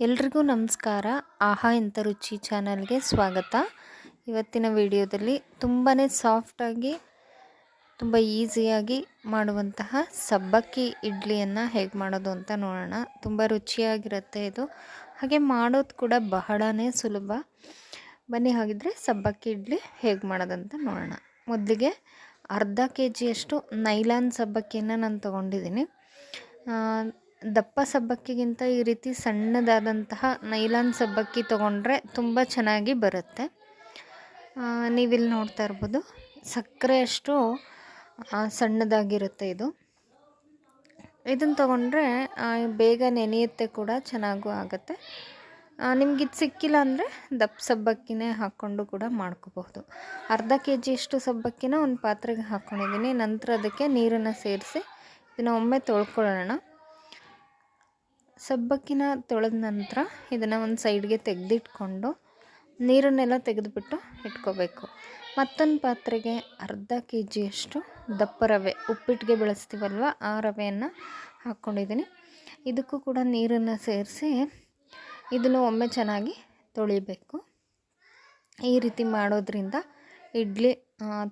ಎಲ್ರಿಗೂ ನಮಸ್ಕಾರ. ಆಹಾ ಇಂಥ ರುಚಿ ಚಾನಲ್ಗೆ ಸ್ವಾಗತ. ಇವತ್ತಿನ ವಿಡಿಯೋದಲ್ಲಿ ತುಂಬಾ ಸಾಫ್ಟಾಗಿ ತುಂಬ ಈಸಿಯಾಗಿ ಮಾಡುವಂತಹ ಸಬ್ಬಕ್ಕಿ ಇಡ್ಲಿಯನ್ನು ಹೇಗೆ ಮಾಡೋದು ಅಂತ ನೋಡೋಣ. ತುಂಬ ರುಚಿಯಾಗಿರುತ್ತೆ ಇದು. ಹಾಗೆ ಮಾಡೋದು ಕೂಡ ಬಹಳನೇ ಸುಲಭ. ಬನ್ನಿ ಹಾಗಿದ್ರೆ ಸಬ್ಬಕ್ಕಿ ಇಡ್ಲಿ ಹೇಗೆ ಮಾಡೋದಂತ ನೋಡೋಣ. ಮೊದಲಿಗೆ ಅರ್ಧ ಕೆ ಜಿಯಷ್ಟು ನೈಲಾನ್ ಸಬ್ಬಕ್ಕಿಯನ್ನು ನಾನು ತೊಗೊಂಡಿದ್ದೀನಿ. ದಪ್ಪ ಸಬ್ಬಕ್ಕಿಗಿಂತ ಈ ರೀತಿ ಸಣ್ಣದಾದಂತಹ ನೈಲಾನ್ ಸಬ್ಬಕ್ಕಿ ತೊಗೊಂಡ್ರೆ ತುಂಬ ಚೆನ್ನಾಗಿ ಬರುತ್ತೆ. ನೀವಿಲ್ಲಿ ನೋಡ್ತಾ ಇರ್ಬೋದು, ಸಕ್ಕರೆ ಅಷ್ಟು ಸಣ್ಣದಾಗಿರುತ್ತೆ ಇದು. ಇದನ್ನು ತೊಗೊಂಡ್ರೆ ಬೇಗ ನೆನೆಯುತ್ತೆ ಕೂಡ, ಚೆನ್ನಾಗೂ ಆಗುತ್ತೆ. ನಿಮ್ಗೆ ಇದು ಸಿಕ್ಕಿಲ್ಲ ಅಂದರೆ ದಪ್ಪ ಸಬ್ಬಕ್ಕಿನೇ ಹಾಕ್ಕೊಂಡು ಕೂಡ ಮಾಡ್ಕೋಬಹುದು. ಅರ್ಧ ಕೆ ಜಿಯಷ್ಟು ಸಬ್ಬಕ್ಕಿನ ಒಂದು ಪಾತ್ರೆಗೆ ಹಾಕ್ಕೊಂಡಿದ್ದೀನಿ ನಂತರ ಅದಕ್ಕೆ ನೀರನ್ನು ಸೇರಿಸಿ, ಇದನ್ನು ಒಮ್ಮೆ ತೊಳ್ಕೊಳ್ಳೋಣ. ಸಬ್ಬಕ್ಕಿನ ತೊಳೆದ ನಂತರ ಇದನ್ನು ಒಂದು ಸೈಡ್ಗೆ ತೆಗೆದಿಟ್ಕೊಂಡು ನೀರನ್ನೆಲ್ಲ ತೆಗೆದುಬಿಟ್ಟು ಇಟ್ಕೋಬೇಕು. ಮತ್ತೊಂದು ಪಾತ್ರೆಗೆ ಅರ್ಧ ಕೆ ಜಿಯಷ್ಟು ದಪ್ಪ ರವೆ ಉಪ್ಪಿಟ್ಟಿಗೆ ಬೆಳೆಸ್ತೀವಲ್ವ ಆ ರವೆಯನ್ನು ಹಾಕ್ಕೊಂಡಿದ್ದೀನಿ ಇದಕ್ಕೂ ಕೂಡ ನೀರನ್ನು ಸೇರಿಸಿ ಇದನ್ನು ಒಮ್ಮೆ ಚೆನ್ನಾಗಿ ತೊಳಿಬೇಕು. ಈ ರೀತಿ ಮಾಡೋದ್ರಿಂದ ಇಡ್ಲಿ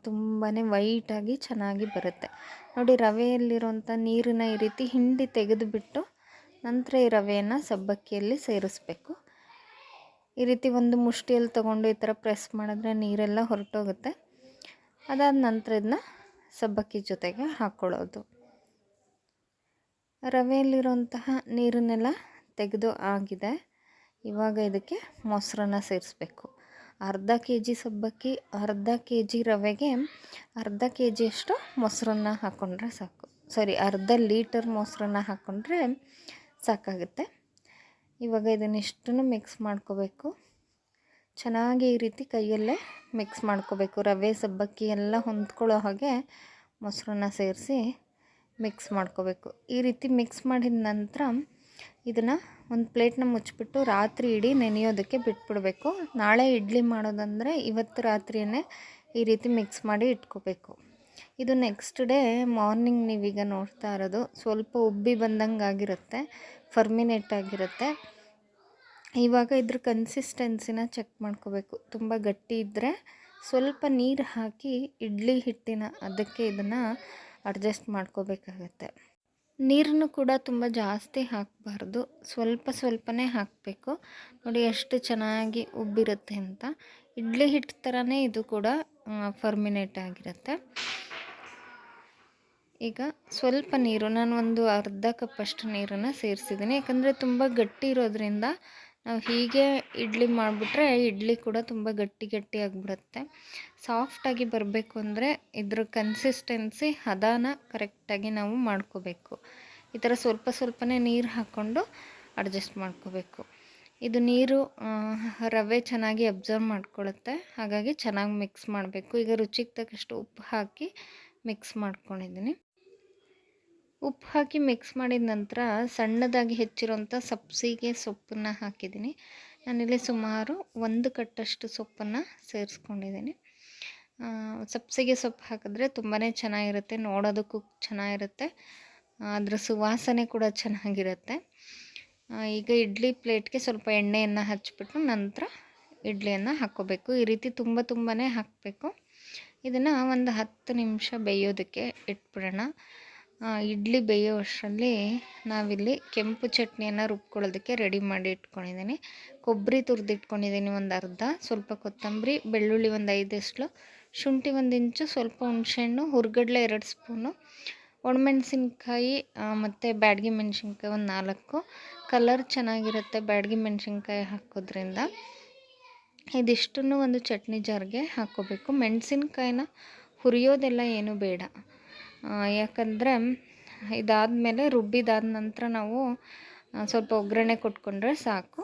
ತುಂಬಾ ವೈಟಾಗಿ ಚೆನ್ನಾಗಿ ಬರುತ್ತೆ. ನೋಡಿ ರವೆಯಲ್ಲಿರುವಂಥ ನೀರನ್ನ ಈ ರೀತಿ ಹಿಂಡಿ ತೆಗೆದುಬಿಟ್ಟು ನಂತರ ಈ ರವೆಯನ್ನು ಸಬ್ಬಕ್ಕಿಯಲ್ಲಿ ಸೇರಿಸ್ಬೇಕು. ಈ ರೀತಿ ಒಂದು ಮುಷ್ಟಿಯಲ್ಲಿ ತೊಗೊಂಡು ಈ ಥರ ಪ್ರೆಸ್ ಮಾಡಿದ್ರೆ ನೀರೆಲ್ಲ ಹೊರಟೋಗುತ್ತೆ. ಅದಾದ ನಂತರ ಇದನ್ನ ಸಬ್ಬಕ್ಕಿ ಜೊತೆಗೆ ಹಾಕ್ಕೊಳ್ಳೋದು ರವೆಯಲ್ಲಿರುವಂತಹ ನೀರನ್ನೆಲ್ಲ ತೆಗೆದು ಆಗಿದೆ. ಇವಾಗ ಇದಕ್ಕೆ ಮೊಸರನ್ನ ಸೇರಿಸ್ಬೇಕು. ಅರ್ಧ ಕೆ ಜಿ ಸಬ್ಬಕ್ಕಿ, ಅರ್ಧ ಕೆ ಜಿ ರವೆಗೆ ಅರ್ಧ ಕೆ ಜಿಯಷ್ಟು ಮೊಸರನ್ನ ಹಾಕ್ಕೊಂಡ್ರೆ ಸಾಕು. ಸಾರಿ ಅರ್ಧ ಲೀಟರ್ ಮೊಸರನ್ನ ಹಾಕ್ಕೊಂಡ್ರೆ ಸಾಕಾಗುತ್ತೆ. ಇವಾಗ ಇದನ್ನಿಷ್ಟನ್ನು ಮಿಕ್ಸ್ ಮಾಡ್ಕೋಬೇಕು. ಚೆನ್ನಾಗಿ ಈ ರೀತಿ ಕೈಯಲ್ಲೇ ಮಿಕ್ಸ್ ಮಾಡ್ಕೋಬೇಕು. ರವೆ, ಸಬ್ಬಕ್ಕಿ ಎಲ್ಲ ಹೊಂದ್ಕೊಳ್ಳೋ ಹಾಗೆ ಮೊಸರನ್ನ ಸೇರಿಸಿ ಮಿಕ್ಸ್ ಮಾಡ್ಕೋಬೇಕು. ಈ ರೀತಿ ಮಿಕ್ಸ್ ಮಾಡಿದ ನಂತರ ಇದನ್ನು ಒಂದು ಪ್ಲೇಟ್ನ ಮುಚ್ಚಿಬಿಟ್ಟು ರಾತ್ರಿ ಇಡೀ ನೆನೆಯೋದಕ್ಕೆ ಬಿಟ್ಬಿಡಬೇಕು. ನಾಳೆ ಇಡ್ಲಿ ಮಾಡೋದಂದರೆ ಇವತ್ತು ರಾತ್ರಿಯೇ ಈ ರೀತಿ ಮಿಕ್ಸ್ ಮಾಡಿ ಇಟ್ಕೋಬೇಕು. ಇದು ನೆಕ್ಸ್ಟ್ ಡೇ ಮಾರ್ನಿಂಗ್ ನೀವೀಗ ನೋಡ್ತಾ ಇರೋದು. ಸ್ವಲ್ಪ ಉಬ್ಬಿ ಬಂದಂಗೆ ಆಗಿರುತ್ತೆ ಫರ್ಮಿನೇಟ್ ಆಗಿರುತ್ತೆ. ಇವಾಗ ಇದ್ರ ಕನ್ಸಿಸ್ಟೆನ್ಸಿನ ಚೆಕ್ ಮಾಡ್ಕೋಬೇಕು. ತುಂಬ ಗಟ್ಟಿ ಇದ್ದರೆ ಸ್ವಲ್ಪ ನೀರು ಹಾಕಿ ಇಡ್ಲಿ ಹಿಟ್ಟಿನ ಅದಕ್ಕೆ ಇದನ್ನು ಅಡ್ಜಸ್ಟ್ ಮಾಡ್ಕೋಬೇಕಾಗತ್ತೆ. ನೀರನ್ನು ಕೂಡ ತುಂಬ ಜಾಸ್ತಿ ಹಾಕಬಾರ್ದು. ಸ್ವಲ್ಪ ಸ್ವಲ್ಪನೇ ಹಾಕಬೇಕು. ನೋಡಿ ಎಷ್ಟು ಚೆನ್ನಾಗಿ ಉಬ್ಬಿರುತ್ತೆ ಅಂತ. ಇಡ್ಲಿ ಹಿಟ್ಟು ಥರನೇ ಇದು ಕೂಡ ಫರ್ಮಿನೇಟ್ ಆಗಿರುತ್ತೆ. ಈಗ ಸ್ವಲ್ಪ ನೀರು, ನಾನು ಒಂದು ಅರ್ಧ ಕಪ್ಪಷ್ಟು ನೀರನ್ನು ಸೇರಿಸಿದ್ದೀನಿ. ಯಾಕಂದರೆ ತುಂಬ ಗಟ್ಟಿ ಇರೋದ್ರಿಂದ ನಾವು ಹೀಗೆ ಇಡ್ಲಿ ಮಾಡಿಬಿಟ್ರೆ ಇಡ್ಲಿ ಕೂಡ ತುಂಬ ಗಟ್ಟಿ ಗಟ್ಟಿ ಆಗಿಬಿಡುತ್ತೆ. ಸಾಫ್ಟಾಗಿ ಬರಬೇಕು ಅಂದರೆ ಇದ್ರ ಕನ್ಸಿಸ್ಟೆನ್ಸಿ ಹದಾನ ಕರೆಕ್ಟಾಗಿ ನಾವು ಮಾಡ್ಕೋಬೇಕು. ಈ ಥರ ಸ್ವಲ್ಪ ಸ್ವಲ್ಪನೇ ನೀರು ಹಾಕ್ಕೊಂಡು ಅಡ್ಜಸ್ಟ್ ಮಾಡ್ಕೋಬೇಕು. ಇದು ನೀರು ರವೆ ಚೆನ್ನಾಗಿ ಅಬ್ಸರ್ವ್ ಮಾಡ್ಕೊಳ್ಳುತ್ತೆ ಹಾಗಾಗಿ ಚೆನ್ನಾಗಿ ಮಿಕ್ಸ್ ಮಾಡಬೇಕು. ಈಗ ರುಚಿಗೆ ತಕ್ಕಷ್ಟು ಉಪ್ಪು ಹಾಕಿ ಮಿಕ್ಸ್ ಮಾಡ್ಕೊಂಡಿದ್ದೀನಿ ಉಪ್ಪು ಹಾಕಿ ಮಿಕ್ಸ್ ಮಾಡಿದ ನಂತರ ಸಣ್ಣದಾಗಿ ಹೆಚ್ಚಿರುವಂಥ ಸಬ್ಸಿಗೆ ಸೊಪ್ಪನ್ನು ಹಾಕಿದ್ದೀನಿ. ನಾನಿಲ್ಲಿ ಸುಮಾರು ಒಂದು ಕಟ್ಟಷ್ಟು ಸೊಪ್ಪನ್ನು ಸೇರಿಸ್ಕೊಂಡಿದ್ದೀನಿ. ಸಬ್ಸಿಗೆ ಸೊಪ್ಪು ಹಾಕಿದ್ರೆ ತುಂಬಾ ಚೆನ್ನಾಗಿರುತ್ತೆ, ನೋಡೋದಕ್ಕೂ ಚೆನ್ನಾಗಿರುತ್ತೆ, ಅದರ ಸುವಾಸನೆ ಕೂಡ ಚೆನ್ನಾಗಿರುತ್ತೆ. ಈಗ ಇಡ್ಲಿ ಪ್ಲೇಟ್ಗೆ ಸ್ವಲ್ಪ ಎಣ್ಣೆಯನ್ನು ಹಚ್ಚಿಬಿಟ್ಟು ನಂತರ ಇಡ್ಲಿಯನ್ನು ಹಾಕ್ಕೋಬೇಕು ಈ ರೀತಿ ತುಂಬ ತುಂಬಾ ಹಾಕಬೇಕು. ಇದನ್ನು ಒಂದು ಹತ್ತು ನಿಮಿಷ ಬೇಯೋದಕ್ಕೆ ಇಟ್ಬಿಡೋಣ. ಇಡ್ಲಿ ಬೇಯೋ ಅಷ್ಟರಲ್ಲಿ ನಾವಿಲ್ಲಿ ಕೆಂಪು ಚಟ್ನಿಯನ್ನು ರುಬ್ಕೊಳ್ಳೋದಕ್ಕೆ ರೆಡಿ ಮಾಡಿ ಇಟ್ಕೊಂಡಿದ್ದೀನಿ. ಕೊಬ್ಬರಿ ತುರಿದಿಟ್ಕೊಂಡಿದ್ದೀನಿ ಒಂದು ಅರ್ಧ, ಸ್ವಲ್ಪ ಕೊತ್ತಂಬರಿ, ಬೆಳ್ಳುಳ್ಳಿ ಒಂದು ಐದು ಐದಷ್ಟು, ಶುಂಠಿ ಒಂದು ಇಂಚು, ಸ್ವಲ್ಪ ಹುಣಸೆಹಣ್ಣು, ಹುರ್ಗಡ್ಲೆ ಎರಡು ಸ್ಪೂನು, ಒಣಮೆಣ್ಸಿನ್ಕಾಯಿ ಮತ್ತು ಬ್ಯಾಡಗಿ ಮೆಣಸಿನ್ಕಾಯಿ ಒಂದು ನಾಲ್ಕು ಕಲರ್ ಚೆನ್ನಾಗಿರುತ್ತೆ ಬ್ಯಾಡಗಿ ಮೆಣಸಿನ್ಕಾಯಿ ಹಾಕೋದ್ರಿಂದ. ಇದಿಷ್ಟನ್ನು ಒಂದು ಚಟ್ನಿ ಜಾರ್ಗೆ ಹಾಕ್ಕೋಬೇಕು. ಮೆಣಸಿನ್ಕಾಯಿನ ಹುರಿಯೋದೆಲ್ಲ ಏನೂ ಬೇಡ. ಯಾಕಂದರೆ ಇದಾದಮೇಲೆ ರುಬ್ಬಿದಾದ ನಂತರ ನಾವು ಸ್ವಲ್ಪ ಒಗ್ಗರಣೆ ಕೊಟ್ಕೊಂಡ್ರೆ ಸಾಕು.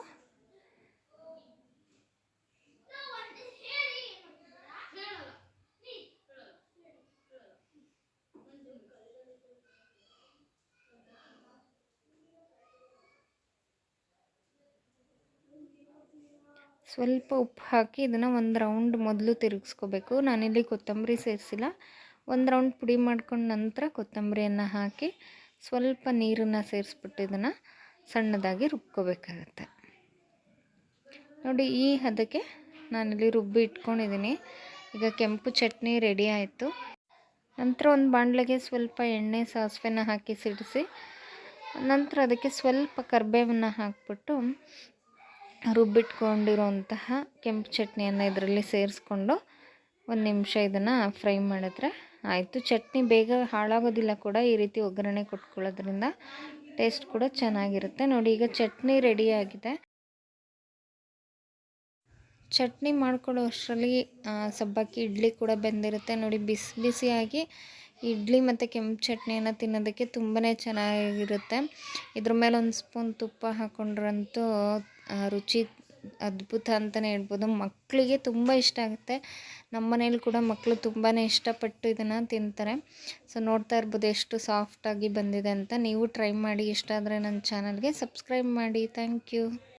ಸ್ವಲ್ಪ ಉಪ್ಪು ಹಾಕಿ ಇದನ್ನು ಒಂದು ರೌಂಡ್ ಮೊದಲು ತಿರುಗಿಸ್ಕೋಬೇಕು. ನಾನಿಲ್ಲಿ ಕೊತ್ತಂಬರಿ ಸೇರಿಸಿಲ್ಲ. ಒಂದು ರೌಂಡ್ ಪುಡಿ ಮಾಡ್ಕೊಂಡು ನಂತರ ಕೊತ್ತಂಬರಿಯನ್ನು ಹಾಕಿ ಸ್ವಲ್ಪ ನೀರನ್ನು ಸೇರಿಸ್ಬಿಟ್ಟು ಇದನ್ನು ಸಣ್ಣದಾಗಿ ರುಬ್ಕೋಬೇಕಾಗತ್ತೆ. ನೋಡಿ, ಈ ಹದಕ್ಕೆ ನಾನಿಲ್ಲಿ ರುಬ್ಬಿ ಇಟ್ಕೊಂಡಿದ್ದೀನಿ ಈಗ ಕೆಂಪು ಚಟ್ನಿ ರೆಡಿ ಆಯಿತು. ನಂತರ ಒಂದು ಬಾಣಲೆಗೆ ಸ್ವಲ್ಪ ಎಣ್ಣೆ, ಸಾಸಿವೆನ ಹಾಕಿ ಸಿಡಿಸಿ, ನಂತರ ಅದಕ್ಕೆ ಸ್ವಲ್ಪ ಕರ್ಬೇವನ್ನು ಹಾಕ್ಬಿಟ್ಟು ರುಬ್ಬಿಟ್ಕೊಂಡಿರೋಂತಹ ಕೆಂಪು ಚಟ್ನಿಯನ್ನು ಇದರಲ್ಲಿ ಸೇರಿಸ್ಕೊಂಡು ಒಂದು ನಿಮಿಷ ಇದನ್ನು ಫ್ರೈ ಮಾಡಿದ್ರೆ ಆಯಿತು. ಚಟ್ನಿ ಬೇಗ ಹಾಳಾಗೋದಿಲ್ಲ ಕೂಡ ಈ ರೀತಿ ಒಗ್ಗರಣೆ ಕೊಟ್ಕೊಳ್ಳೋದ್ರಿಂದ ಟೇಸ್ಟ್ ಕೂಡ ಚೆನ್ನಾಗಿರುತ್ತೆ. ನೋಡಿ, ಈಗ ಚಟ್ನಿ ರೆಡಿಯಾಗಿದೆ ಚಟ್ನಿ ಮಾಡ್ಕೊಳ್ಳೋ ಅಷ್ಟರಲ್ಲಿ ಸಬ್ಬಕ್ಕಿ, ಇಡ್ಲಿ ಕೂಡ ಬೆಂದಿರುತ್ತೆ. ನೋಡಿ, ಬಿಸಿ ಬಿಸಿಯಾಗಿ ಇಡ್ಲಿ ಮತ್ತು ಕೆಂಪು ಚಟ್ನಿಯನ್ನು ತಿನ್ನೋದಕ್ಕೆ ತುಂಬಾ ಚೆನ್ನಾಗಿರುತ್ತೆ. ಇದ್ರ ಮೇಲೆ ಒಂದು ಸ್ಪೂನ್ ತುಪ್ಪ ಹಾಕ್ಕೊಂಡ್ರಂತೂ ರುಚಿ ಅದ್ಭುತ ಅಂತಲೇ ಹೇಳ್ಬೋದು. ಮಕ್ಕಳಿಗೆ ತುಂಬ ಇಷ್ಟ ಆಗುತ್ತೆ. ನಮ್ಮ ಮನೇಲಿ ಕೂಡ ಮಕ್ಕಳು ತುಂಬಾ ಇಷ್ಟಪಟ್ಟು ಇದನ್ನು ತಿಂತಾರೆ. ಸೊ ನೋಡ್ತಾ ಇರ್ಬೋದು ಎಷ್ಟು ಸಾಫ್ಟಾಗಿ ಬಂದಿದೆ ಅಂತ. ನೀವು ಟ್ರೈ ಮಾಡಿ. ಇಷ್ಟ ಆದರೆ ನನ್ನ ಚಾನಲ್ಗೆ ಸಬ್ಸ್ಕ್ರೈಬ್ ಮಾಡಿ. Thank you